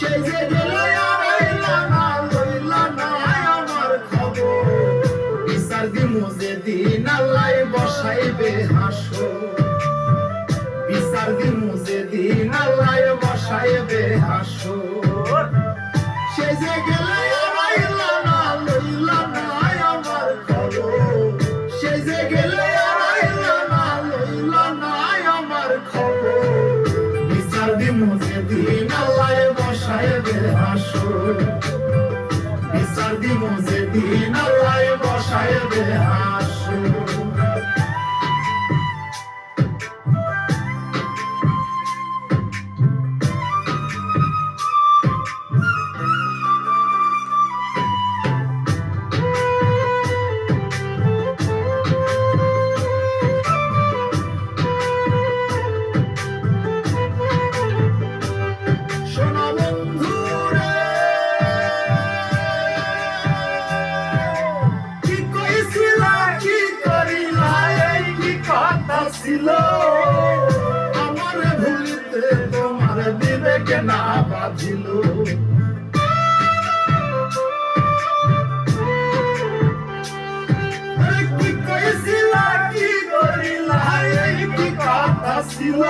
সেই যে গেলে আর আইলা না লইলা না আমার খবর বিচার দিমু যেদিন আল্লাহ বসাইবে হাসো বিচার দিন মুজে দিন আল্লাহ বসাইবে হাসো হাসো বিচার দিমু যেদিন আল্লাহ ছিল। আমার ভুলিতে তোমার বিবেকে না কথা ছিল।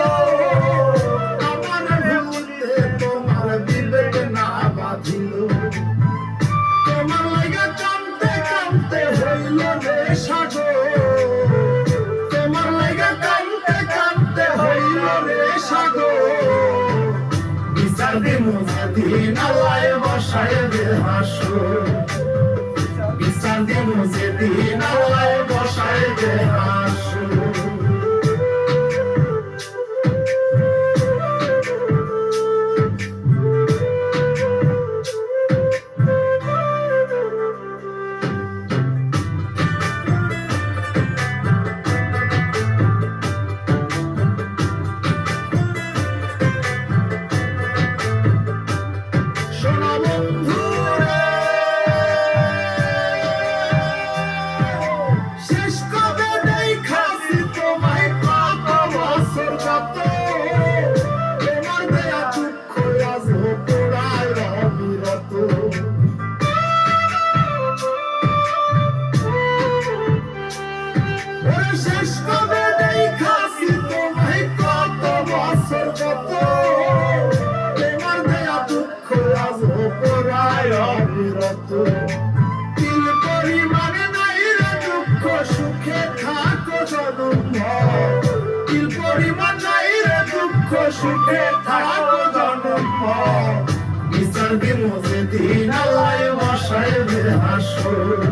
আমার ভুলিতে তোমার বিবেক না বাঁধিল। তোমার লাগা কামতে কামতে হইল রে। বিচার দিমু যেদিন আল্লাহ বসাইবে হাসর বিচার দিমু যেদিন আল্লাহ বসায় দে শোনা পোড়ায় তিল পরিমাণে নাই রে দুঃখ সুখে থাকো জনম তিল পরিমাণ নাই রে দুঃখ সুখে থাকো জনম বিচার দিমু দিন আল্লাহ বাসায় হাসর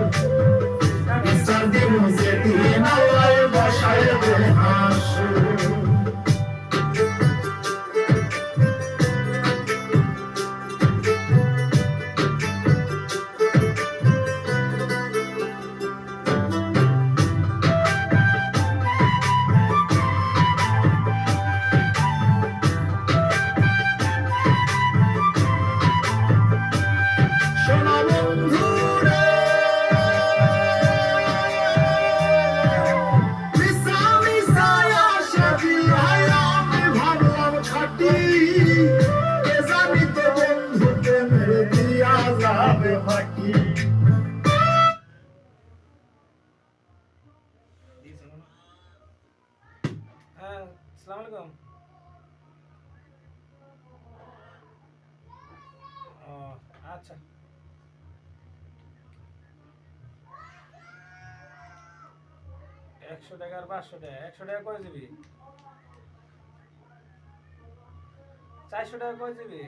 হ্যাঁ সালাম আলাইকুম। ও আচ্ছা। একশো টাকা আর পাঁচশো টাকা, একশো টাকা করে দিবি চারশো টাকা করে দিবি